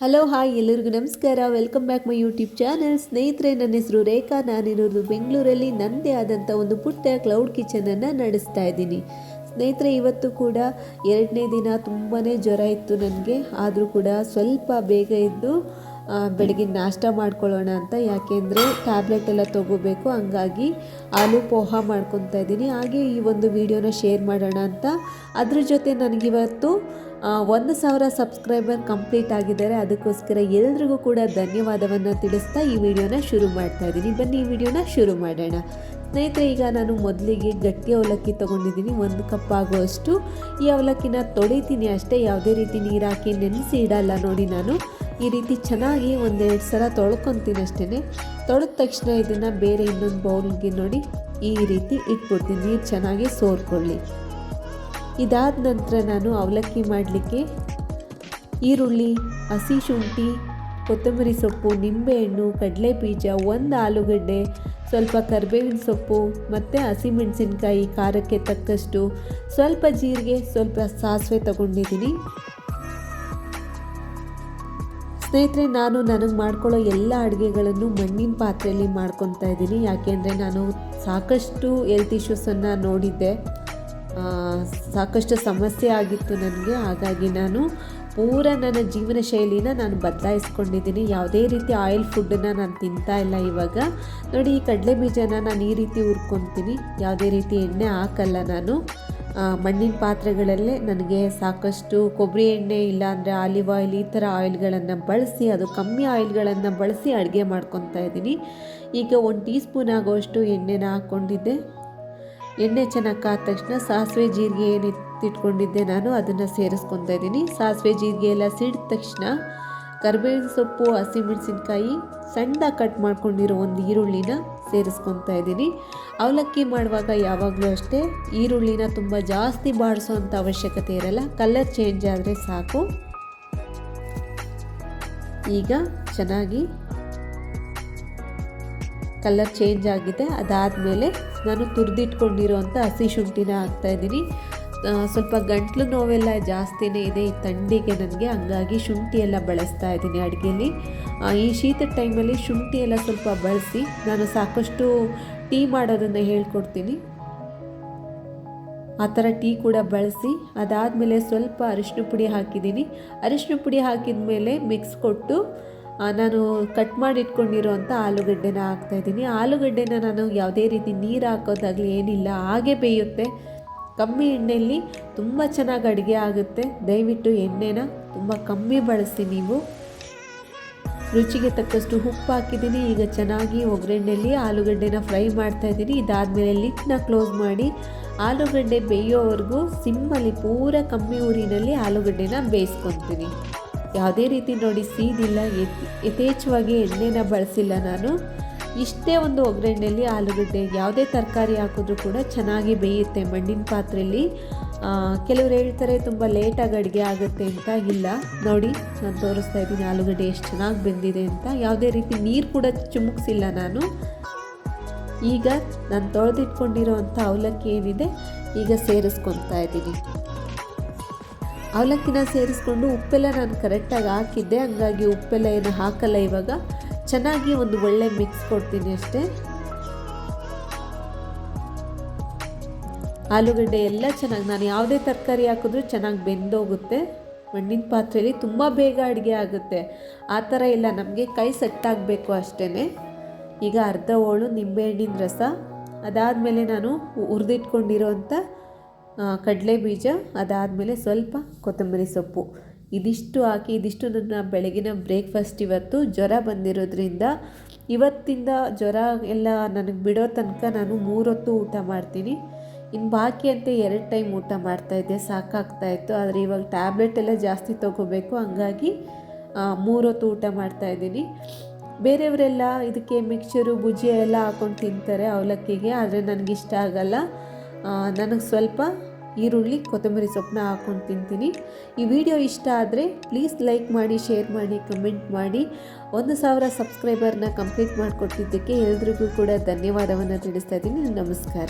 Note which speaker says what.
Speaker 1: Hello hi ಎಲ್ಲರಿಗೂ ನಮಸ್ಕಾರ. Welcome back my YouTube channel ಸ್ನೇಹಿತರೆ, ನನ್ನ ಹೆಸರು ರೇಖಾ. ನಾನಿರೋದು ಬೆಂಗಳೂರಲ್ಲಿ. ನನ್ನದೇ ಆದಂಥ ಒಂದು ಪುಟ್ಟ ಕ್ಲೌಡ್ ಕಿಚನನ್ನು ನಡೆಸ್ತಾ ಇದ್ದೀನಿ. ಸ್ನೇಹಿತರೆ, ಇವತ್ತು ಕೂಡ ಎರಡನೇ ದಿನ ತುಂಬಾ ಜ್ವರ ಇತ್ತು ನನಗೆ. ಆದರೂ ಕೂಡ ಸ್ವಲ್ಪ ಬೇಗ ಇದ್ದು ಬೆಳಗ್ಗೆ ನಾಷ್ಟ ಮಾಡ್ಕೊಳ್ಳೋಣ ಅಂತ. ಯಾಕೆಂದರೆ ಟ್ಯಾಬ್ಲೆಟ್ ಎಲ್ಲ ತೊಗೋಬೇಕು. ಹಂಗಾಗಿ ಆಲೂ ಪೋಹ ಮಾಡ್ಕೊತಾ ಇದ್ದೀನಿ. ಹಾಗೆ ಈ ಒಂದು ವಿಡಿಯೋನ ಶೇರ್ ಮಾಡೋಣ ಅಂತ. ಅದ್ರ ಜೊತೆ ನನಗಿವತ್ತು ಒಂದು ಸಾವಿರ ಸಬ್ಸ್ಕ್ರೈಬರ್ ಕಂಪ್ಲೀಟ್ ಆಗಿದ್ದಾರೆ. ಅದಕ್ಕೋಸ್ಕರ ಎಲ್ರಿಗೂ ಕೂಡ ಧನ್ಯವಾದವನ್ನು ತಿಳಿಸ್ತಾ ಈ ವಿಡಿಯೋನ ಶುರು ಮಾಡ್ತಾ ಇದ್ದೀನಿ. ಬನ್ನಿ, ಈ ವಿಡಿಯೋನ ಶುರು ಮಾಡೋಣ. ಸ್ನೇಹಿತರೆ, ಈಗ ನಾನು ಮೊದಲಿಗೆ ಗಟ್ಟಿ ಅವಲಕ್ಕಿ ತೊಗೊಂಡಿದ್ದೀನಿ. ಒಂದು ಕಪ್ ಆಗುವಷ್ಟು ಈ ಅವಲಕ್ಕಿನ ತೊಳಿತೀನಿ ಅಷ್ಟೇ. ಯಾವುದೇ ರೀತಿ ನೀರು ಹಾಕಿ ನೆನೆಸಿ ಇಡಲ್ಲ ನೋಡಿ ನಾನು. ಈ ರೀತಿ ಚೆನ್ನಾಗಿ ಒಂದೆರಡು ಸಲ ತೊಳ್ಕೊತೀನಿ ಅಷ್ಟೇ ತೊಳೆದ ತಕ್ಷಣ ಇದನ್ನು ಬೇರೆ ಇನ್ನೊಂದು ಬೌಲ್ಗೆ ನೋಡಿ ಈ ರೀತಿ ಇಟ್ಬಿಡ್ತೀನಿ. ನೀರು ಚೆನ್ನಾಗಿ ಸೋರ್ಕೊಳ್ಳಿ. ಇದಾದ ನಂತರ ನಾನು ಅವಲಕ್ಕಿ ಮಾಡಲಿಕ್ಕೆ ಈರುಳ್ಳಿ, ಹಸಿ ಶುಂಠಿ, ಕೊತ್ತಂಬರಿ ಸೊಪ್ಪು, ನಿಂಬೆಹಣ್ಣು ಕಡಲೆ ಬೀಜ ಒಂದು ಆಲೂಗಡ್ಡೆ, ಸ್ವಲ್ಪ ಕರಿಬೇವಿನ ಸೊಪ್ಪು ಮತ್ತು ಹಸಿಮೆಣಸಿನ್ಕಾಯಿ, ಖಾರಕ್ಕೆ ತಕ್ಕಷ್ಟು ಸ್ವಲ್ಪ ಜೀರಿಗೆ, ಸ್ವಲ್ಪ ಸಾಸಿವೆ ತಗೊಂಡಿದ್ದೀನಿ. ಸ್ನೇಹಿತರೆ, ನಾನು ನನಗೆ ಮಾಡ್ಕೊಳ್ಳೋ ಎಲ್ಲ ಅಡುಗೆಗಳನ್ನು ಮಣ್ಣಿನ ಪಾತ್ರೆಯಲ್ಲಿ ಮಾಡ್ಕೊತಾ ಇದ್ದೀನಿ. ಯಾಕೆಂದರೆ ನಾನು ಸಾಕಷ್ಟು ಹೆಲ್ತ್ ಇಶ್ಯೂಸನ್ನು ನೋಡಿದ್ದೆ. ಸಾಕಷ್ಟು ಸಮಸ್ಯೆ ಆಗಿತ್ತು ನನಗೆ. ಹಾಗಾಗಿ ನಾನು ಪೂರ ನನ್ನ ಜೀವನ ಶೈಲಿನ ನಾನು ಬದಲಾಯಿಸ್ಕೊಂಡಿದ್ದೀನಿ. ಯಾವುದೇ ರೀತಿ ಆಯಿಲ್ ಫುಡ್ಡನ್ನು ನಾನು ತಿಂತಾ ಇಲ್ಲ ಇವಾಗ. ನೋಡಿ, ಈ ಕಡಲೆ ಬೀಜನ ನಾನು ಈ ರೀತಿ ಹುರ್ಕೊತೀನಿ. ಯಾವುದೇ ರೀತಿ ಎಣ್ಣೆ ಹಾಕಲ್ಲ ನಾನು. ಮಣ್ಣಿನ ಪಾತ್ರೆಗಳಲ್ಲೇ ನನಗೆ ಸಾಕಷ್ಟು ಕೊಬ್ಬರಿ ಎಣ್ಣೆ ಇಲ್ಲಾಂದರೆ ಆಲಿವ್ ಆಯಿಲ್ ಈ ಥರ ಆಯಿಲ್ಗಳನ್ನು ಬಳಸಿ, ಅದು ಕಮ್ಮಿ ಆಯಿಲ್ಗಳನ್ನು ಬಳಸಿ ಅಡುಗೆ ಮಾಡ್ಕೊತಾ ಇದ್ದೀನಿ. ಈಗ ಒಂದು ಟೀ ಸ್ಪೂನ್ ಆಗೋಷ್ಟು ಎಣ್ಣೆನ ಹಾಕ್ಕೊಂಡಿದ್ದೆ. ಎಣ್ಣೆ ಚೆನ್ನಾಗಿ ಕಾದ ತಕ್ಷಣ ಸಾಸಿವೆ ಜೀರಿಗೆ ಏನು ಎತ್ತಿಟ್ಕೊಂಡಿದ್ದೆ ನಾನು, ಅದನ್ನು ಸೇರಿಸ್ಕೊತಾ ಇದ್ದೀನಿ. ಸಾಸಿವೆ ಜೀರಿಗೆ ಎಲ್ಲ ಸಿಡಿದ ತಕ್ಷಣ ಕರಿಬೇವಿನ ಸೊಪ್ಪು, ಹಸಿಮೆಣಸಿನ್ಕಾಯಿ, ಸಣ್ಣ ಕಟ್ ಮಾಡ್ಕೊಂಡಿರೋ ಒಂದು ಈರುಳ್ಳಿನ ಸೇರಿಸ್ಕೊತಾ ಇದ್ದೀನಿ. ಅವಲಕ್ಕಿ ಮಾಡುವಾಗ ಯಾವಾಗಲೂ ಅಷ್ಟೇ, ಈರುಳ್ಳಿನ ತುಂಬ ಜಾಸ್ತಿ ಬಾಡಿಸೋವಂಥ ಅವಶ್ಯಕತೆ ಇರಲ್ಲ, ಕಲರ್ ಚೇಂಜ್ ಆದರೆ ಸಾಕು. ಈಗ ಚೆನ್ನಾಗಿ ಕಲರ್ ಚೇಂಜ್ ಆಗಿದೆ. ಅದಾದಮೇಲೆ ನಾನು ತುರಿದಿಟ್ಕೊಂಡಿರೋಂಥ ಹಸಿ ಶುಂಠಿನ ಹಾಕ್ತಾಯಿದ್ದೀನಿ ಸ್ವಲ್ಪ ಗಂಟ್ಲು ನೋವೆಲ್ಲ ಜಾಸ್ತಿನೇ ಇದೆ ಈ ಥಂಡಿಗೆ ನನಗೆ. ಹಂಗಾಗಿ ಶುಂಠಿ ಎಲ್ಲ ಬಳಸ್ತಾ ಇದ್ದೀನಿ ಅಡುಗೆಯಲ್ಲಿ. ಈ ಶೀತದ ಟೈಮಲ್ಲಿ ಶುಂಠಿ ಎಲ್ಲ ಸ್ವಲ್ಪ ಬಳಸಿ ನಾನು ಸಾಕಷ್ಟು ಟೀ ಮಾಡೋದನ್ನು ಹೇಳ್ಕೊಡ್ತೀನಿ. ಆ ಥರ ಟೀ ಕೂಡ ಬಳಸಿ ಅದಾದಮೇಲೆ ಸ್ವಲ್ಪ ಅರಿಶಿನ ಪುಡಿ ಹಾಕಿದ್ದೀನಿ. ಅರಿಶಿನ ಪುಡಿ ಹಾಕಿದ ಮೇಲೆ ಮಿಕ್ಸ್ ಕೊಟ್ಟು ನಾನು ಕಟ್ ಮಾಡಿ ಇಟ್ಕೊಂಡಿರೋಂಥ ಆಲೂಗಡ್ಡೆನ ಹಾಕ್ತಾಯಿದ್ದೀನಿ ಆಲೂಗಡ್ಡೆನ ನಾನು ಯಾವುದೇ ರೀತಿ ನೀರು ಹಾಕೋದಾಗಲಿ ಏನಿಲ್ಲ, ಹಾಗೆ ಬೇಯುತ್ತೆ. ಕಮ್ಮಿ ಎಣ್ಣೆಯಲ್ಲಿ ತುಂಬ ಚೆನ್ನಾಗಿ ಅಡುಗೆ ಆಗುತ್ತೆ. ದಯವಿಟ್ಟು ಎಣ್ಣೆನ ತುಂಬ ಕಮ್ಮಿ ಬಳಸಿ ನೀವು. ರುಚಿಗೆ ತಕ್ಕಷ್ಟು ಉಪ್ಪು ಹಾಕಿದ್ದೀನಿ. ಈಗ ಚೆನ್ನಾಗಿ ಒಗ್ಗರಣೆಯಲ್ಲಿ ಆಲೂಗಡ್ಡೆನ ಫ್ರೈ ಮಾಡ್ತಾ ಇದ್ದೀನಿ. ಇದಾದಮೇಲೆ ಲಿಟ್ನ ಕ್ಲೋಸ್ ಮಾಡಿ ಆಲೂಗಡ್ಡೆ ಬೇಯೋವರೆಗೂ ಸಿಮ್ಮಲ್ಲಿ ಪೂರ ಕಮ್ಮಿ ಊರಿನಲ್ಲಿ ಆಲೂಗಡ್ಡೆನ ಬೇಯಿಸ್ಕೊತೀನಿ. ಯಾವುದೇ ರೀತಿ ನೋಡಿ ಸೀದಿಲ್ಲ, ಯಥ್, ಯಥೇಚ್ಛವಾಗಿ ಎಣ್ಣೆನ ಬಳಸಿಲ್ಲ ನಾನು. ಇಷ್ಟೇ ಒಂದು ಒಗ್ಗರಣೆಯಲ್ಲಿ ಆಲೂಗಡ್ಡೆ, ಯಾವುದೇ ತರಕಾರಿ ಹಾಕಿದ್ರೂ ಕೂಡ ಚೆನ್ನಾಗಿ ಬೇಯುತ್ತೆ ಮಣ್ಣಿನ ಪಾತ್ರೆಯಲ್ಲಿ. ಕೆಲವ್ರು ಹೇಳ್ತಾರೆ ತುಂಬ ಲೇಟಾಗಿ ಅಡುಗೆ ಆಗುತ್ತೆ ಅಂತ ಇಲ್ಲ. ನೋಡಿ, ನಾನು ತೋರಿಸ್ತಾ ಇದ್ದೀನಿ ಆಲೂಗಡ್ಡೆ ಎಷ್ಟು ಚೆನ್ನಾಗಿ ಬೆಂದಿದೆ ಅಂತ. ಯಾವುದೇ ರೀತಿ ನೀರು ಕೂಡ ಚುಮುಕ್ಸಿಲ್ಲ ನಾನು. ಈಗ ನಾನು ತೊಳೆದಿಟ್ಕೊಂಡಿರೋ ಅಂಥ ಅವಲಕ್ಕಿ ಏನಿದೆ, ಈಗ ಸೇರಿಸ್ಕೊತಾ ಇದ್ದೀನಿ. ಅವಲಕ್ಕಿನ ಸೇರಿಸ್ಕೊಂಡು ಉಪ್ಪೆಲ್ಲ ನಾನು ಕರೆಕ್ಟಾಗಿ ಹಾಕಿದ್ದೆ. ಹಂಗಾಗಿ ಉಪ್ಪೆಲ್ಲ ಏನು ಹಾಕಲ್ಲ ಇವಾಗ. ಚೆನ್ನಾಗಿ ಒಂದು ಒಳ್ಳೆ ಮಿಕ್ಸ್ ಕೊಡ್ತೀನಿ ಅಷ್ಟೇ. ಆಲೂಗಡ್ಡೆ ಎಲ್ಲ ಚೆನ್ನಾಗಿ ನಾನು ಯಾವುದೇ ತರಕಾರಿ ಹಾಕಿದ್ರೂ ಚೆನ್ನಾಗಿ ಬೆಂದೋಗುತ್ತೆ. ಮಣ್ಣಿನ ಪಾತ್ರೆಯಲ್ಲಿ ತುಂಬ ಬೇಗ ಅಡುಗೆ ಆಗುತ್ತೆ. ಆ ಥರ ಇಲ್ಲ ನಮಗೆ ಕೈ ಸೆಟ್ಟಾಗಬೇಕು ಅಷ್ಟೇ ಈಗ ಅರ್ಧ ಹೋಳು ನಿಂಬೆಹಣ್ಣಿನ ರಸ. ಅದಾದಮೇಲೆ ನಾನು ಹುರಿದಿಟ್ಕೊಂಡಿರೋಂಥ ಕಡಲೆ ಬೀಜ, ಅದಾದಮೇಲೆ ಸ್ವಲ್ಪ ಕೊತ್ತಂಬರಿ ಸೊಪ್ಪು. ಇದಿಷ್ಟು ಹಾಕಿ, ಇದಿಷ್ಟು ನನ್ನ ಬೆಳಗಿನ ಬ್ರೇಕ್ಫಾಸ್ಟ್ ಇವತ್ತು. ಜ್ವರ ಬಂದಿರೋದ್ರಿಂದ ಇವತ್ತಿಂದ ಜ್ವರ ಎಲ್ಲ ನನಗೆ ಬಿಡೋ ತನಕ ನಾನು ಮೂರೊತ್ತು ಊಟ ಮಾಡ್ತೀನಿ. ಇನ್ನು ಬಾಕಿ ಅಂತ ಎರಡು ಟೈಮ್ ಊಟ ಮಾಡ್ತಾಯಿದ್ದೆ ಸಾಕಾಗ್ತಾ ಇತ್ತು. ಆದರೆ ಇವಾಗ ಟ್ಯಾಬ್ಲೆಟ್ ಎಲ್ಲ ಜಾಸ್ತಿ ತೊಗೋಬೇಕು. ಹಂಗಾಗಿ ಮೂರು ಮೂರೊತ್ತು ಊಟ ಮಾಡ್ತಾಯಿದ್ದೀನಿ ಬೇರೆಯವರೆಲ್ಲ ಇದಕ್ಕೆ ಮಿಕ್ಸರು ಭುಜಿ ಎಲ್ಲ ಹಾಕೊಂಡು ತಿಂತಾರೆ ಅವಲಕ್ಕಿಗೆ. ಆದರೆ ನನಗಿಷ್ಟ ಆಗಲ್ಲ. ನನಗೆ ಸ್ವಲ್ಪ ಈರುಳ್ಳಿ, ಕೊತ್ತಂಬರಿ ಸೊಪ್ಪನ್ನ ಹಾಕ್ಕೊಂಡು ತಿಂತೀನಿ. ಈ ವಿಡಿಯೋ ಇಷ್ಟ ಆದರೆ ಪ್ಲೀಸ್ ಲೈಕ್ ಮಾಡಿ, ಶೇರ್ ಮಾಡಿ, ಕಮೆಂಟ್ ಮಾಡಿ. ಒಂದು ಸಾವಿರ ಸಬ್ಸ್ಕ್ರೈಬರ್ನ ಕಂಪ್ಲೀಟ್ ಮಾಡಿಕೊಟ್ಟಿದ್ದಕ್ಕೆ ಎಲ್ರಿಗೂ ಕೂಡ ಧನ್ಯವಾದವನ್ನು ತಿಳಿಸ್ತಾ ಇದ್ದೀನಿ. ನಮಸ್ಕಾರ.